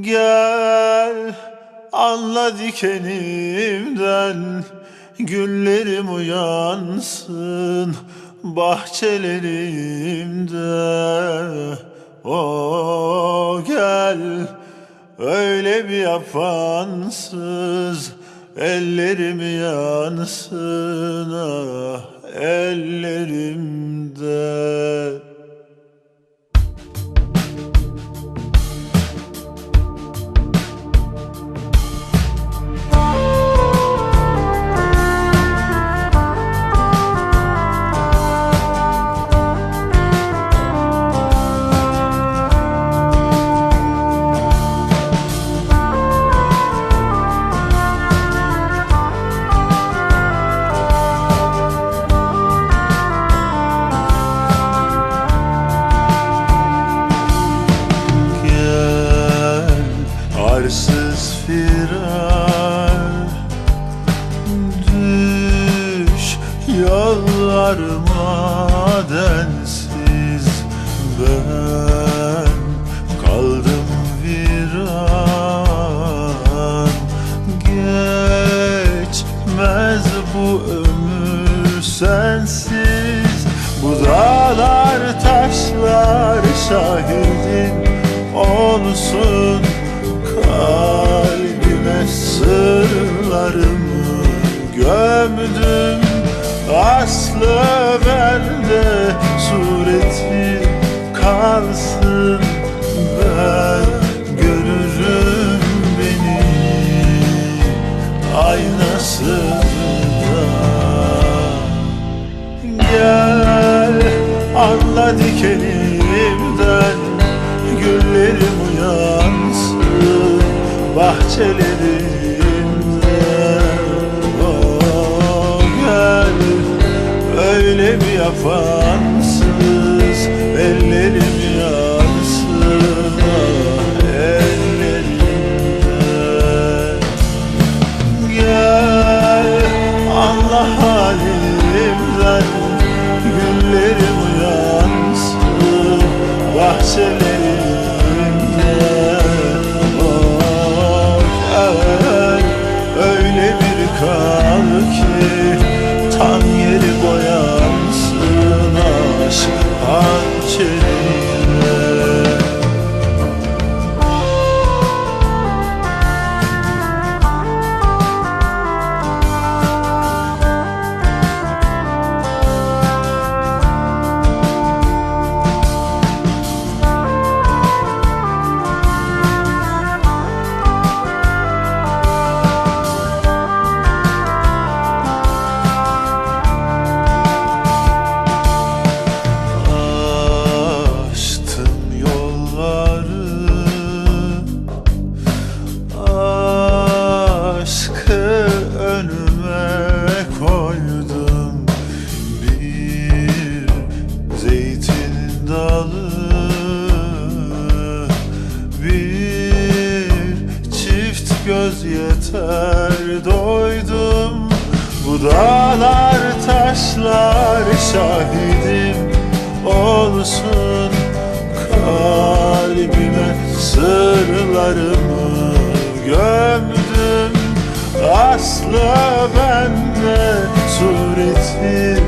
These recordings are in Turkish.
Gel anla dikenimden Güllerim uyansın bahçelerimde O gel öyle bir yapansız. Ellerim yansın ah ellerimde firar Düş yollarıma densiz Ben kaldım viran Geçmez bu ömür sensiz. Bu dağlar taşlar şahidim olsun. Kalbime sırlarımı gömdüm Aslı bende sureti kalsın Ben görürüm beni aynasında. Gel anla dikenimden Güllerim uyansın bahçelerimde yapansız Ellerim yansın. Ellerimde Gel Allah halimden Güllerim uyansın. Bahçelerimde Oh gel Öyle bir kal ki dağlar taşlar şahidim olsun. Kalbime sırlarımı gömdüm. Aslı bende sureti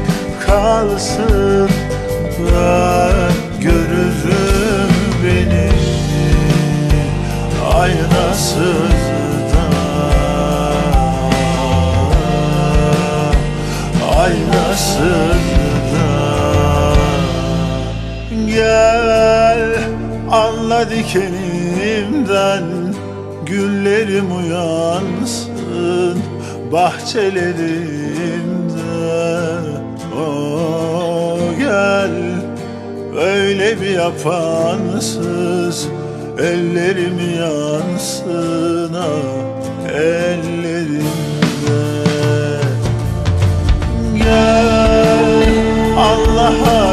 kalsın. Ben görürüm beni. Aynasızda anla dikenimden Güllerim uyansın bahçelerimde Oh gel öyle bir yapansız Ellerim yansın ah ellerimde. Gel Allah